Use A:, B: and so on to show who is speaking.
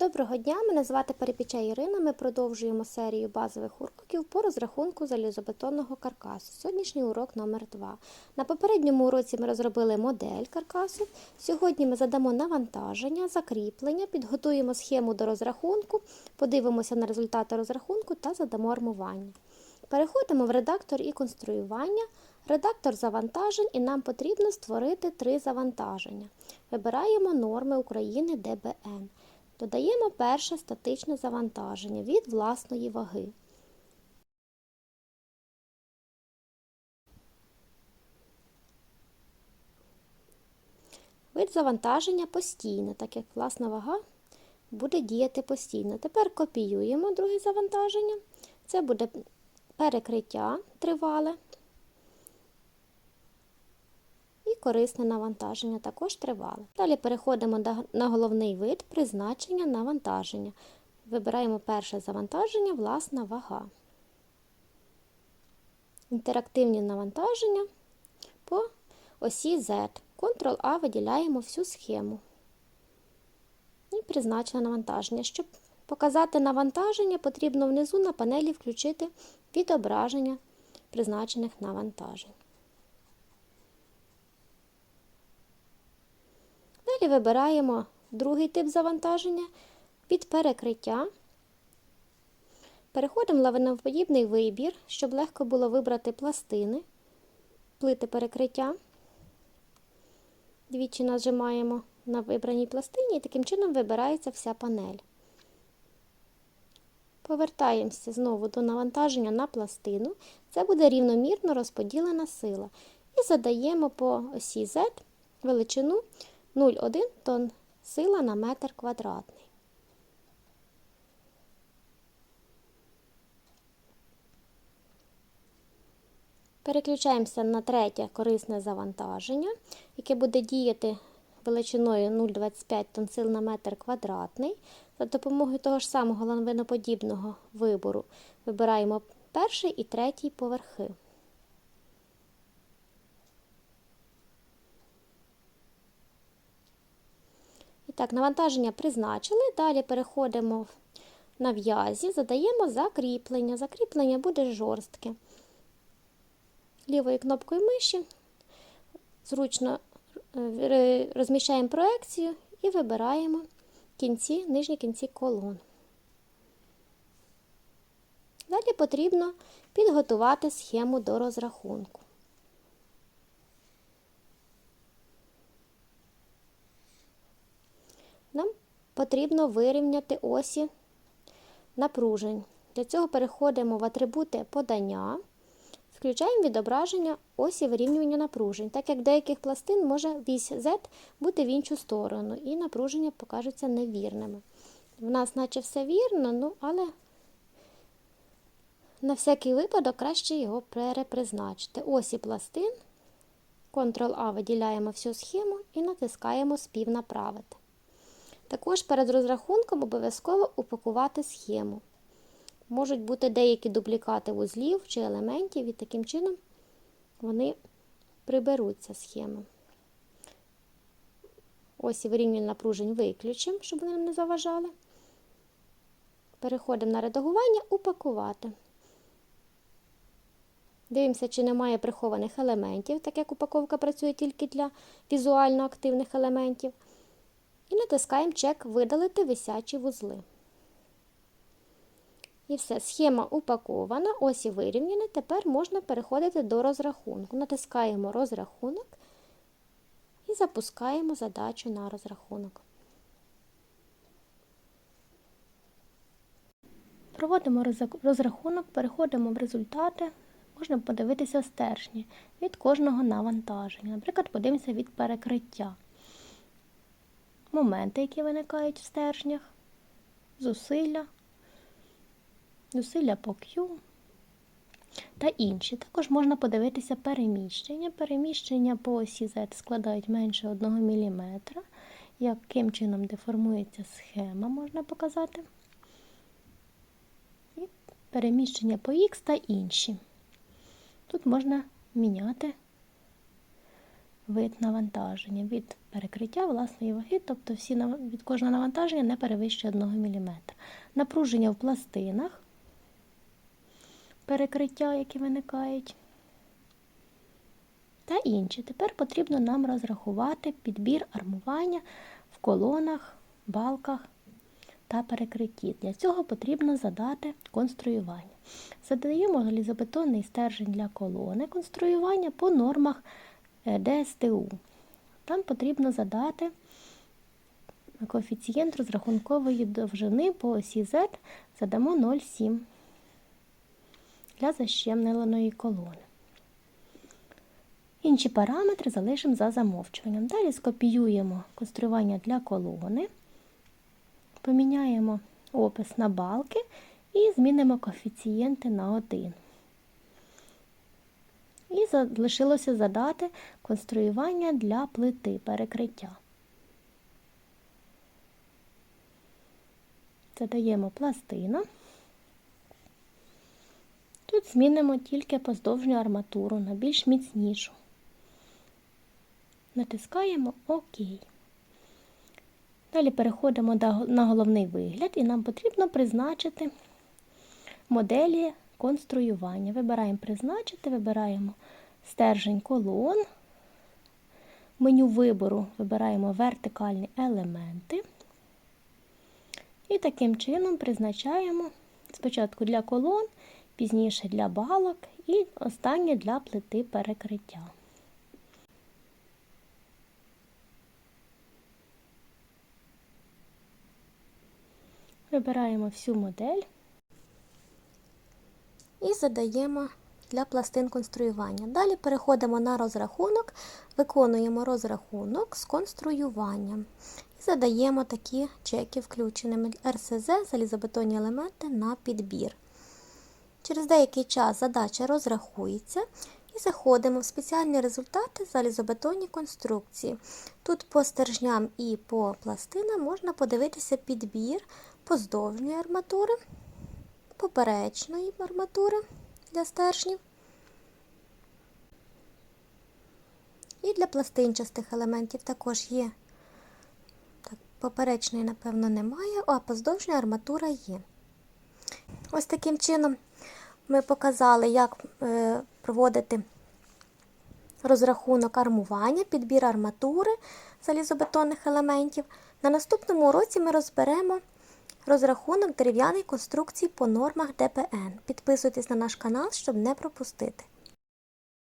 A: Доброго дня, мене звати Перепіча Ірина. Ми продовжуємо серію базових уроків по розрахунку залізобетонного каркасу. Сьогоднішній урок номер 2 На попередньому уроці ми розробили модель каркасу. Сьогодні ми задамо навантаження, закріплення, підготуємо схему до розрахунку, подивимося на результати розрахунку та задамо армування. Переходимо в редактор і конструювання. Редактор завантажень і нам потрібно створити три завантаження. Вибираємо норми України ДБН. Додаємо перше статичне завантаження від власної ваги. Вид завантаження постійно, так як власна вага буде діяти постійно. Тепер копіюємо друге завантаження. Це буде перекриття тривале. І корисне навантаження також тривале. Далі переходимо на головний вид призначення навантаження. Вибираємо перше завантаження, власна вага. Інтерактивні навантаження по осі Z. Ctrl-A виділяємо всю схему. І призначено навантаження. Щоб показати навантаження, потрібно внизу на панелі включити відображення призначених навантажень. Далі вибираємо другий тип завантаження під перекриття. Переходимо в лавиноподібний вибір, щоб легко було вибрати пластини, плити перекриття. Двічі нажимаємо на вибраній пластині і таким чином вибирається вся панель. Повертаємося знову до навантаження на пластину. Це буде рівномірно розподілена сила. І задаємо по осі Z величину 0,1 тонн сила на метр квадратний. Переключаємося на третє корисне завантаження, яке буде діяти величиною 0,25 тонн сил на метр квадратний. За допомогою того ж самого ланвиноподібного вибору вибираємо перший і третій поверхи. І так, навантаження призначили. Далі переходимо на в'язі, задаємо закріплення. Закріплення буде жорстке. Лівою кнопкою миші зручно е, розміщаємо проекцію і вибираємо кінці, нижні кінці колон. Далі потрібно підготувати схему до розрахунку. Нам потрібно вирівняти осі напружень. Для цього переходимо в атрибути подання, включаємо відображення осі вирівнювання напружень, так як деяких пластин може вісь Z бути в іншу сторону, і напруження покажуться невірними. В нас, наче все вірно, ну, але на всякий випадок краще його перепризначити. Осі пластин, Ctrl-A виділяємо всю схему і натискаємо співнаправити. Також перед розрахунком обов'язково упакувати схему. Можуть бути деякі дублікати вузлів чи елементів, і таким чином вони приберуться схеми. Ось і вирівнювання напружень виключимо, щоб вони нам не заважали. Переходимо на редагування, упакувати. Дивимося, чи немає прихованих елементів, так як упаковка працює тільки для візуально активних елементів. І натискаємо чек Видалити висячі вузли. І все, схема упакована, осі вирівняні. Тепер можна переходити до розрахунку. Натискаємо розрахунок і запускаємо задачу на розрахунок. Проводимо розрахунок, переходимо в результати. Можна подивитися стержні від кожного навантаження. Наприклад, подивимося від перекриття моменти, які виникають в стержнях, зусилля, зусилля по Q та інші. Також можна подивитися переміщення. Переміщення по осі Z складають менше 1 мм. Яким чином деформується схема, можна показати. І переміщення по Х та інші. Тут можна міняти
B: вид навантаження від перекриття власної ваги, тобто всі від кожного навантаження не перевищує 1 мм. Напруження в пластинах, перекриття, які виникають, та інші. Тепер потрібно нам розрахувати підбір армування в колонах, балках та перекритті. Для цього потрібно задати конструювання. Задаємо залізобетонний стержень для колони конструювання по нормах ДСТУ. Там потрібно задати коефіцієнт розрахункової довжини по осі Z задамо 0,7 для защемленої колони. Інші параметри залишимо за замовчуванням. Далі скопіюємо конструювання для колони, поміняємо опис на балки і змінимо коефіцієнти на 1. І залишилося задати конструювання для плити перекриття. Задаємо пластина. Тут змінимо тільки поздовжню арматуру на більш міцнішу. Натискаємо ОК. Далі переходимо на головний вигляд і нам потрібно призначити моделі конструювання. Вибираємо призначити, вибираємо стержень колон. Меню вибору вибираємо вертикальні елементи. І таким чином призначаємо спочатку для колон, пізніше для балок і останнє для плити перекриття. Вибираємо всю модель.
A: І задаємо для пластин конструювання. Далі переходимо на розрахунок, виконуємо розрахунок з конструюванням. І задаємо такі чеки включеними РСЗ, залізобетонні елементи на підбір. Через деякий час задача розрахується і заходимо в спеціальні результати залізобетонні конструкції. Тут по стержням і по пластинам можна подивитися підбір поздовжньої арматури, поперечної арматури для стержнів. І для пластинчастих елементів також є. Так, поперечної, напевно, немає, а поздовжня арматура є. Ось таким чином ми показали, як е, проводити розрахунок армування, підбір арматури залізобетонних елементів. На наступному уроці ми розберемо розрахунок дерев'яних конструкцій по нормах ДПН. Підписуйтесь на наш канал, щоб не пропустити.